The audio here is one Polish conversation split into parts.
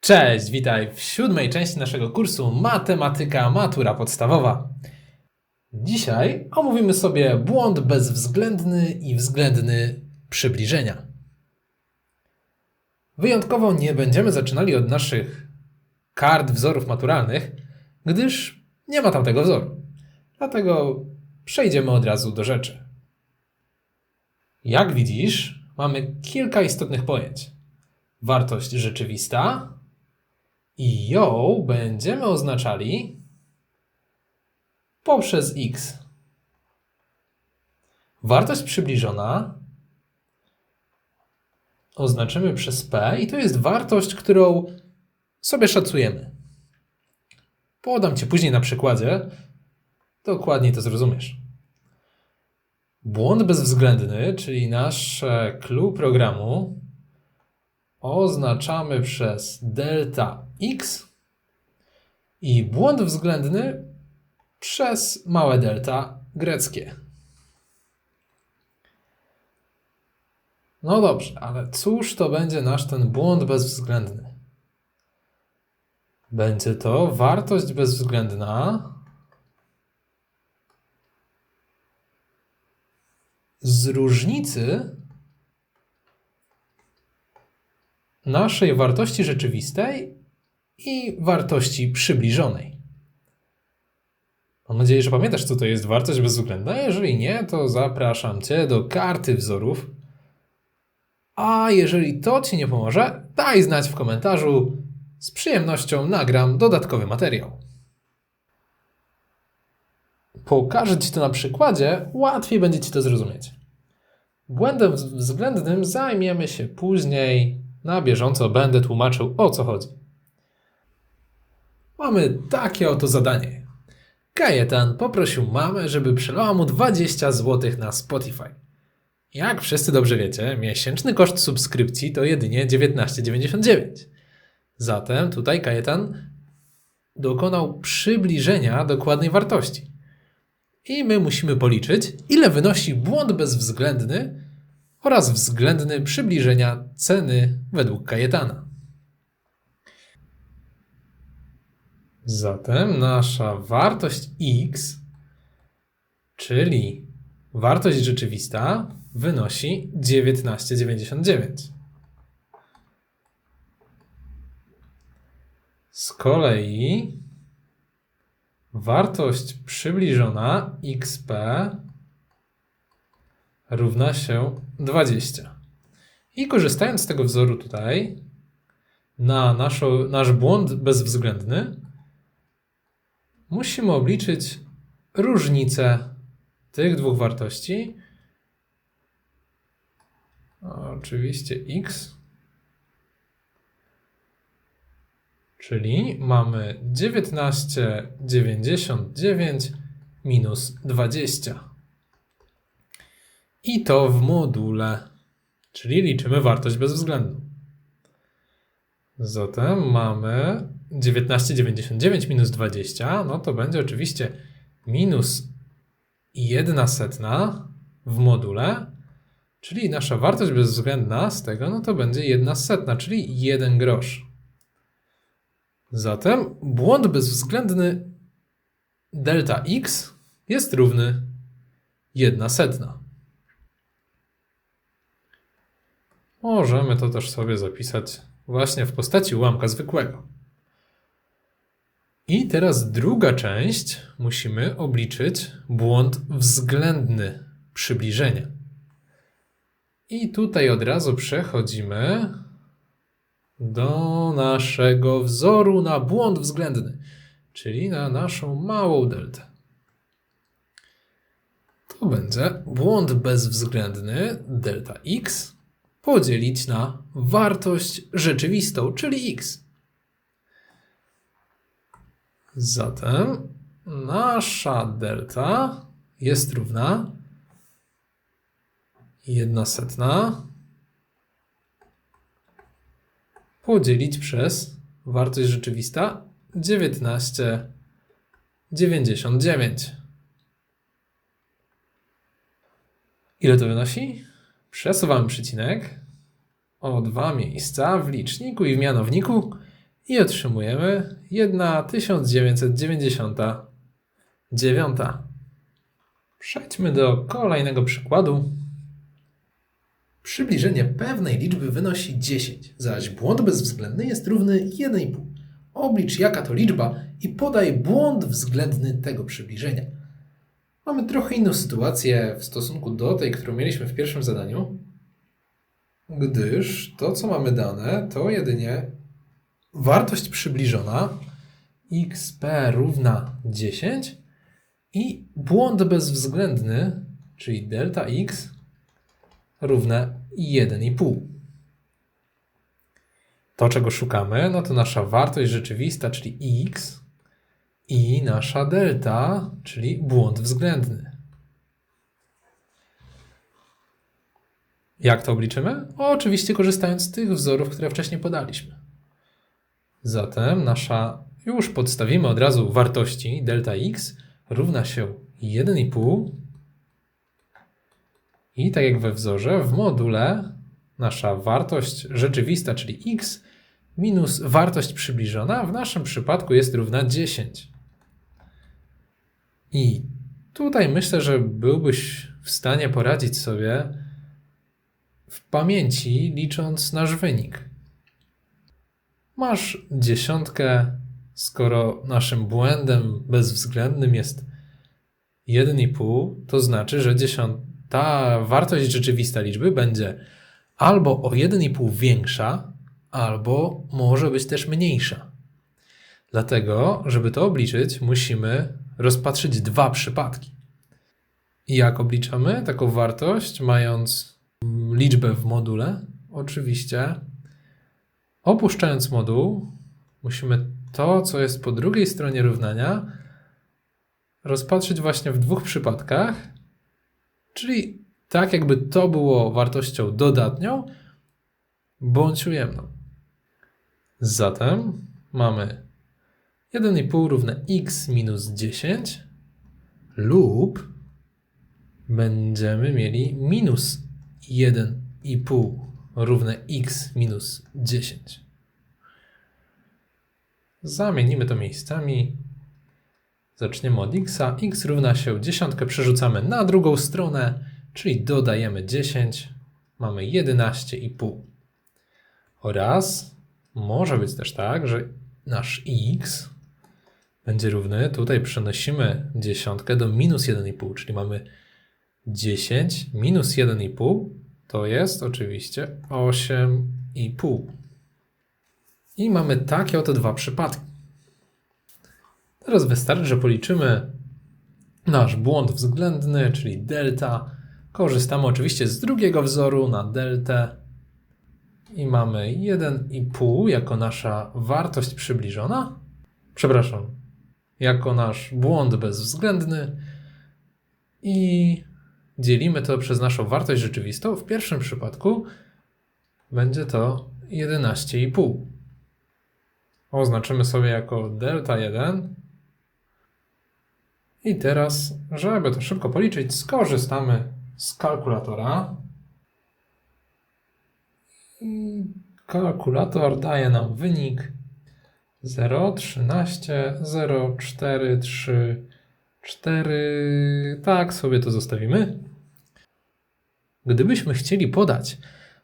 Cześć, witaj w siódmej części naszego kursu Matematyka Matura Podstawowa. Dzisiaj omówimy sobie błąd bezwzględny i względny przybliżenia. Wyjątkowo nie będziemy zaczynali od naszych kart wzorów maturalnych, gdyż nie ma tam tego wzoru. Dlatego przejdziemy od razu do rzeczy. Jak widzisz, mamy kilka istotnych pojęć. Wartość rzeczywista, i ją będziemy oznaczali poprzez x. Wartość przybliżona oznaczymy przez p i to jest wartość, którą sobie szacujemy. Podam Ci później na przykładzie, dokładniej to zrozumiesz. Błąd bezwzględny, czyli nasz clue programu, oznaczamy przez delta x i błąd względny przez małe delta greckie. No dobrze, ale cóż to będzie nasz ten błąd bezwzględny? Będzie to wartość bezwzględna z różnicy naszej wartości rzeczywistej i wartości przybliżonej. Mam nadzieję, że pamiętasz, co to jest wartość bezwzględna. Jeżeli nie, to zapraszam Cię do karty wzorów. A jeżeli to Ci nie pomoże, daj znać w komentarzu. Z przyjemnością nagram dodatkowy materiał. Pokażę Ci to na przykładzie, łatwiej będzie Ci to zrozumieć. Błędem względnym zajmiemy się później na bieżąco będę tłumaczył o co chodzi. Mamy takie oto zadanie. Kajetan poprosił mamę, żeby przelała mu 20 zł na Spotify. Jak wszyscy dobrze wiecie, miesięczny koszt subskrypcji to jedynie 19,99. Zatem tutaj Kajetan dokonał przybliżenia dokładnej wartości. I my musimy policzyć, ile wynosi błąd bezwzględny oraz względny przybliżenia ceny według Kajetana. Zatem nasza wartość x, czyli wartość rzeczywista, wynosi 19,99. Z kolei wartość przybliżona xp równa się 20. I korzystając z tego wzoru tutaj, na naszą, nasz błąd bezwzględny, musimy obliczyć różnicę tych dwóch wartości. Oczywiście x, czyli mamy 19,99 minus 20 i to w module, czyli liczymy wartość bezwzględną. Zatem mamy 19,99 minus 20, no to będzie oczywiście minus 1 setna w module, czyli nasza wartość bezwzględna z tego, no to będzie 1 setna, czyli 1 grosz. Zatem błąd bezwzględny delta x jest równy 1 setna. Możemy to też sobie zapisać właśnie w postaci ułamka zwykłego. I teraz druga część musimy obliczyć błąd względny przybliżenia. I tutaj od razu przechodzimy do naszego wzoru na błąd względny, czyli na naszą małą deltę. To będzie błąd bezwzględny delta x podzielić na wartość rzeczywistą, czyli x. Zatem nasza delta jest równa 1 setna podzielić przez wartość rzeczywista 19,99. Ile to wynosi? Przesuwamy przecinek o dwa miejsca w liczniku i w mianowniku i otrzymujemy 1,1999. Przejdźmy do kolejnego przykładu. Przybliżenie pewnej liczby wynosi 10, zaś błąd bezwzględny jest równy 1,5. Oblicz jaka to liczba i podaj błąd względny tego przybliżenia. Mamy trochę inną sytuację w stosunku do tej, którą mieliśmy w pierwszym zadaniu, gdyż to, co mamy dane, to jedynie wartość przybliżona xp równa 10 i błąd bezwzględny, czyli delta x równe 1,5. To, czego szukamy, no to nasza wartość rzeczywista, czyli x i nasza delta, czyli błąd względny. Jak to obliczymy? Oczywiście korzystając z tych wzorów, które wcześniej podaliśmy. Zatem nasza, już podstawimy od razu wartości delta x równa się 1,5 i tak jak we wzorze, w module nasza wartość rzeczywista, czyli x, minus wartość przybliżona, w naszym przypadku jest równa 10. I tutaj myślę, że byłbyś w stanie poradzić sobie w pamięci, licząc nasz wynik. Masz dziesiątkę, skoro naszym błędem bezwzględnym jest 1,5, to znaczy, że ta wartość rzeczywista liczby będzie albo o 1,5 większa, albo może być też mniejsza. Dlatego, żeby to obliczyć, musimy rozpatrzyć dwa przypadki. Jak obliczamy taką wartość, mając liczbę w module? Oczywiście, opuszczając moduł, musimy to, co jest po drugiej stronie równania, rozpatrzyć właśnie w dwóch przypadkach, czyli tak, jakby to było wartością dodatnią bądź ujemną. Zatem mamy 1,5 równe x minus 10 lub będziemy mieli minus 1,5 równe x minus 10. Zamienimy to miejscami. Zaczniemy od x. x równa się 10, przerzucamy na drugą stronę, czyli dodajemy 10. Mamy 11,5. Oraz może być też tak, że nasz x będzie równy, tutaj przenosimy dziesiątkę do minus 1,5, czyli mamy 10 minus 1,5 to jest oczywiście 8,5. I mamy takie oto dwa przypadki. Teraz wystarczy, że policzymy nasz błąd względny, czyli delta. Korzystamy oczywiście z drugiego wzoru na deltę i mamy 1,5 jako nasza wartość przybliżona. Przepraszam, jako nasz błąd bezwzględny i dzielimy to przez naszą wartość rzeczywistą. W pierwszym przypadku będzie to 11,5. Oznaczymy sobie jako delta 1. I teraz, żeby to szybko policzyć, skorzystamy z kalkulatora. I kalkulator daje nam wynik 0, 13, 0, 4, 3, 4. Tak sobie to zostawimy. Gdybyśmy chcieli podać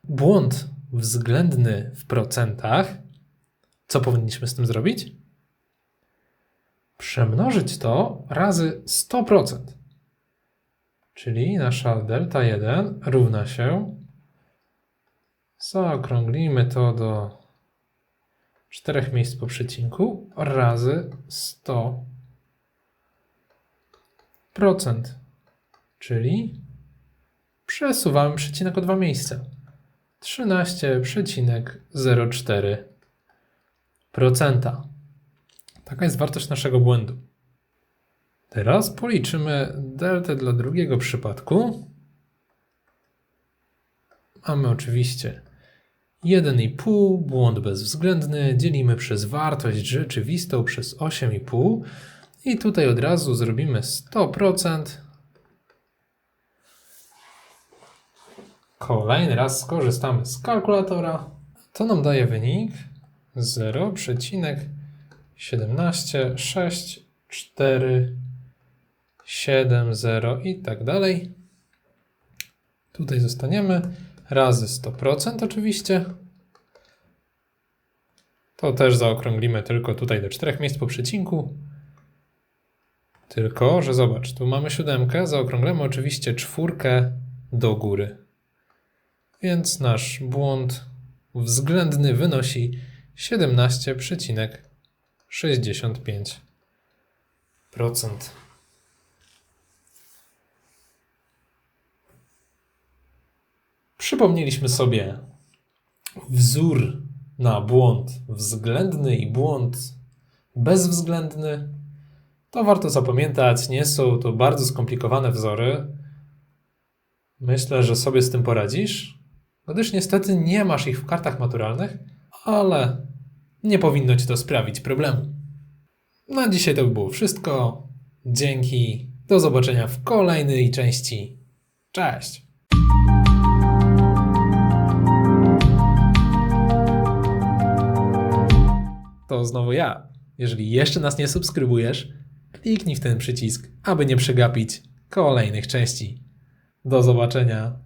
błąd względny w procentach, co powinniśmy z tym zrobić? Przemnożyć to razy 100%. Czyli nasza delta 1 równa się, zaokrąglimy to do czterech miejsc po przecinku, razy 100%. Czyli przesuwamy przecinek o dwa miejsca. 13,04%. Taka jest wartość naszego błędu. Teraz policzymy deltę dla drugiego przypadku. Mamy oczywiście 1,5, błąd bezwzględny, dzielimy przez wartość rzeczywistą przez 8,5 i tutaj od razu zrobimy 100%. Kolejny raz skorzystamy z kalkulatora. To nam daje wynik 0,176470 i tak dalej. Tutaj zostaniemy razy 100% oczywiście. To też zaokrąglimy tylko tutaj do czterech miejsc po przecinku. Tylko, że zobacz, tu mamy siódemkę, zaokrąglamy oczywiście czwórkę do góry. Więc nasz błąd względny wynosi 17,65%. Przypomnieliśmy sobie wzór na błąd względny i błąd bezwzględny. To warto zapamiętać, nie są to bardzo skomplikowane wzory. Myślę, że sobie z tym poradzisz, gdyż niestety nie masz ich w kartach maturalnych, ale nie powinno ci to sprawić problemu. Na dzisiaj to by było wszystko. Dzięki. Do zobaczenia w kolejnej części. Cześć! To znowu ja. Jeżeli jeszcze nas nie subskrybujesz, kliknij w ten przycisk, aby nie przegapić kolejnych części. Do zobaczenia.